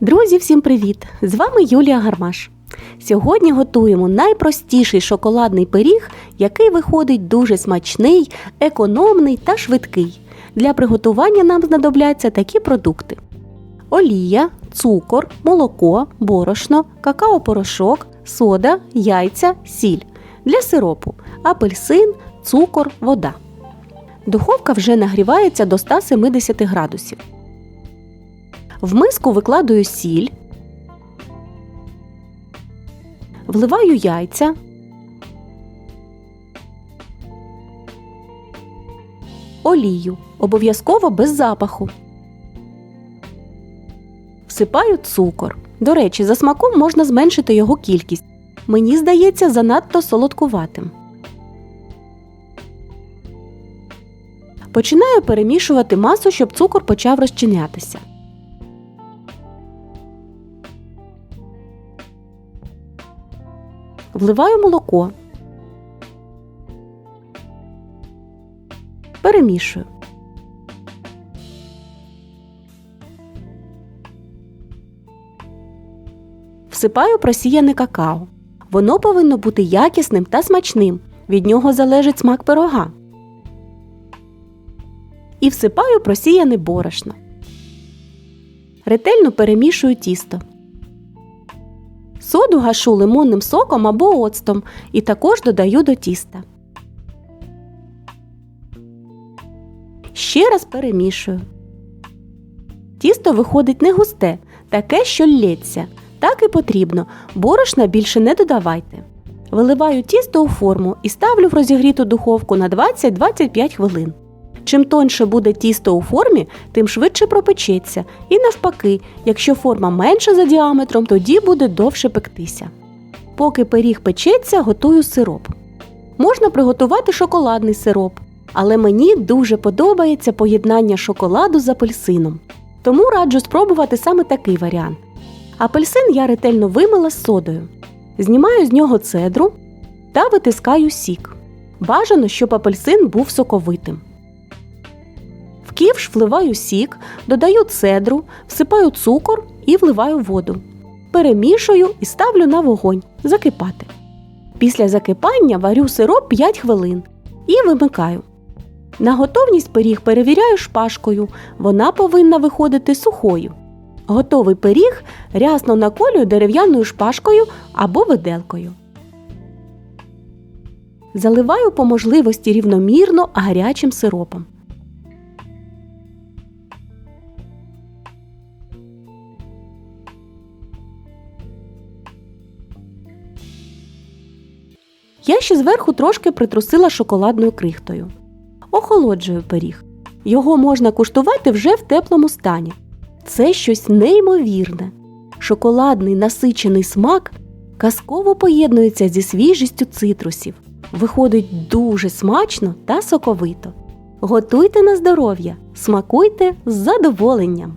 Друзі, всім привіт! З вами Юлія Гармаш. Сьогодні готуємо найпростіший шоколадний пиріг, який виходить дуже смачний, економний та швидкий. Для приготування нам знадобляться такі продукти: олія, цукор, молоко, борошно, какао-порошок, сода, яйця, сіль. Для сиропу апельсин, цукор, вода. Духовка вже нагрівається до 170 градусів. В миску викладаю сіль, вливаю яйця, олію, обов'язково без запаху. Всипаю цукор. До речі, за смаком можна зменшити його кількість. Мені здається занадто солодкуватим. Починаю перемішувати масу, щоб цукор почав розчинятися. Вливаю молоко. Перемішую. Всипаю просіяне какао. Воно повинно бути якісним та смачним. Від нього залежить смак пирога. І всипаю просіяне борошно. Ретельно перемішую тісто. Соду гашу лимонним соком або оцтом і також додаю до тіста. Ще раз перемішую. Тісто виходить не густе, таке, що лється. Так і потрібно. Борошна більше не додавайте. Виливаю тісто у форму і ставлю в розігріту духовку на 20-25 хвилин. Чим тоньше буде тісто у формі, тим швидше пропечеться. І навпаки, якщо форма менша за діаметром, тоді буде довше пектися. Поки пиріг печеться, готую сироп. Можна приготувати шоколадний сироп, але мені дуже подобається поєднання шоколаду з апельсином. Тому раджу спробувати саме такий варіант. Апельсин я ретельно вимила з содою. Знімаю з нього цедру та витискаю сік. Бажано, щоб апельсин був соковитим. Ківш вливаю сік, додаю цедру, всипаю цукор і вливаю воду. Перемішую і ставлю на вогонь закипати. Після закипання варю сироп 5 хвилин і вимикаю. На готовність пиріг перевіряю шпажкою. Вона повинна виходити сухою. Готовий пиріг рясно наколюю дерев'яною шпажкою або виделкою. Заливаю по можливості рівномірно гарячим сиропом. Я ще зверху трошки притрусила шоколадною крихтою. Охолоджую пиріг. Його можна куштувати вже в теплому стані. Це щось неймовірне. Шоколадний насичений смак казково поєднується зі свіжістю цитрусів. Виходить дуже смачно та соковито. Готуйте на здоров'я, смакуйте з задоволенням!